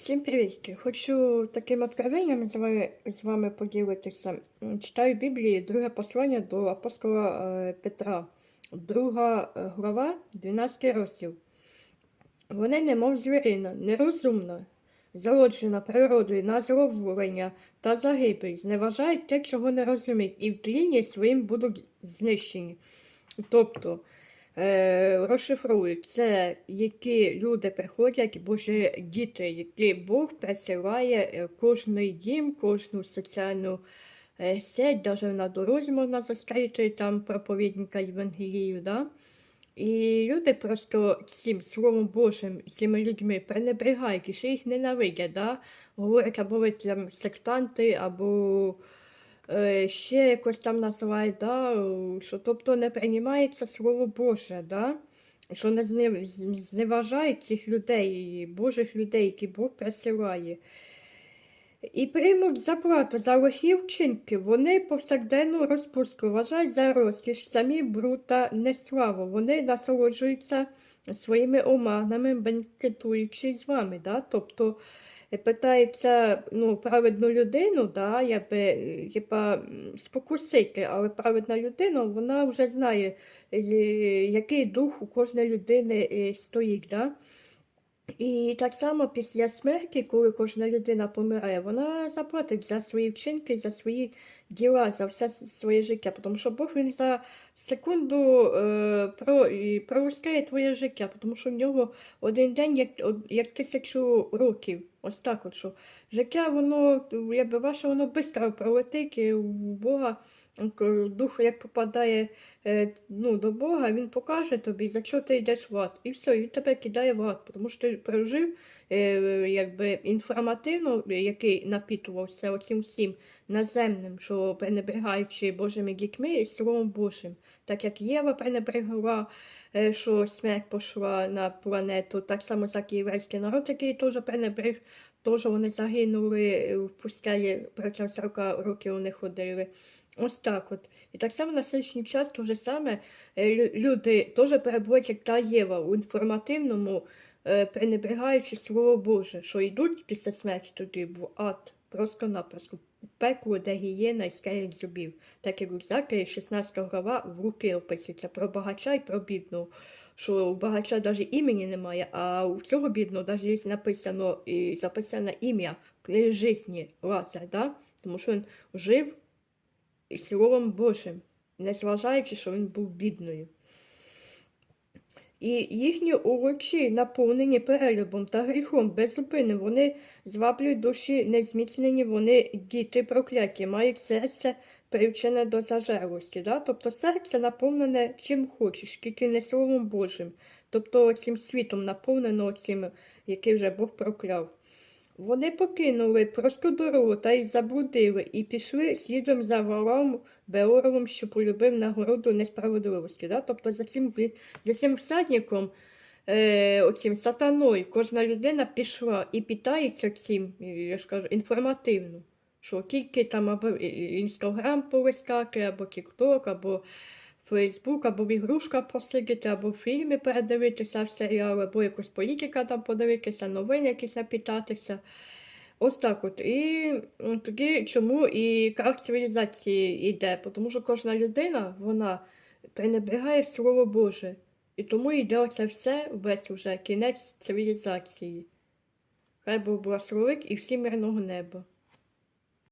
Всім привіт! Хочу таким откровенням з вами, поділитися. Читаю Біблії, друге послання до апостола е, Петра, друга е, глава, 12 розділ. Вони, немов звірина, нерозумна, зароджена природою на зловлення та загибель, зневажають те, чого не розуміють, і в тлінні своїм будуть знищені. Тобто, розшифрують, це які люди приходять, боже діти, які Бог присилає е, кожний дім, кожну соціальну е, сеть, навіть на дорозі можна зустріти там проповідника Євангелію. Да? І люди просто цим Словом Божим, цими людьми пренебрегають, і ще їх ненавидять, да? говорять, або ви там сектанти, або е, ще якось там називають, да? е, що тобто не приймається Слово Боже, да? що не зне- зневажають цих людей, Божих людей, які Бог присилає. І приймуть заплату за лихі вчинки, вони повсякденну розпустку вважають за розкіш, самі бруд та неславу. Вони насолоджуються своїми оманами, бенкетуючи з вами. Да? Тобто е, питається ну, праведну людину, да, якби, е, типа, спокусити, але праведна людина вона вже знає, е, який дух у кожної людини е, стоїть. Да? І так само після смерті, коли кожна людина помирає, вона заплатить за свої вчинки, за свої діла, за все своє життя. Тому що Бог він за секунду е, про, і твоє життя, тому що в нього один день як, як тисячу років. Ось так от, що життя, воно, якби ваше, воно швидко пролетить, і у Бога дух як попадає е, ну, до Бога, він покаже тобі, за що ти йдеш в ад. І все, і він тебе кидає в ад, тому що ти прожив якби, інформативно, який напітувався оцим всім наземним, що пренебрегаючи Божими дітьми і Словом Божим. Так як Єва пренебрегла, е, що смерть пішла на планету, так само як і єврейський народ, який теж пренебрег, теж вони загинули е, в протягом 40 років вони ходили. Ось так от. І так само на сьогоднішній час те же саме е, люди теж перебувають, як та Єва, у інформативному, е, пренебрегаючи Слово Боже, що йдуть після смерті туди в ад, просто-напросто, в пекло, де гієна і скелет зубів. Так як у Закарі 16 глава в руки описується про багача і про бідного. Що у багача навіть імені немає, а у цього бідного навіть написано і записане ім'я в книгі житті Лазар, да? тому що він жив і Словом Божим, не зважаючи, що він був бідною. І їхні очі наповнені перелюбом та гріхом беззупинним. Вони зваблюють душі незміцнені, вони діти прокляті, мають серце привчене до зажерлості. Да? Тобто серце наповнене чим хочеш, тільки не Словом Божим. Тобто цим світом наповнено цим, який вже Бог прокляв. Вони покинули просту дорогу та й заблудили, і пішли слідом за вором Беоровим, що полюбив нагороду несправедливості. Да? Тобто за цим, за цим всадником, е, оцим сатаною, кожна людина пішла і питається цим, я ж кажу, інформативно. Що тільки там або інстаграм полискати, або Тікток, або Фейсбук, або в ігрушка посидіти, або фільми передивитися в серіали, або якусь політика там подивитися, новини якісь напитатися. Ось так от. І тоді чому і крах цивілізації йде? Тому що кожна людина, вона пренебрегає Слово Боже. І тому йде оце все, весь уже кінець цивілізації. Хай Бог благословить і всім мирного неба.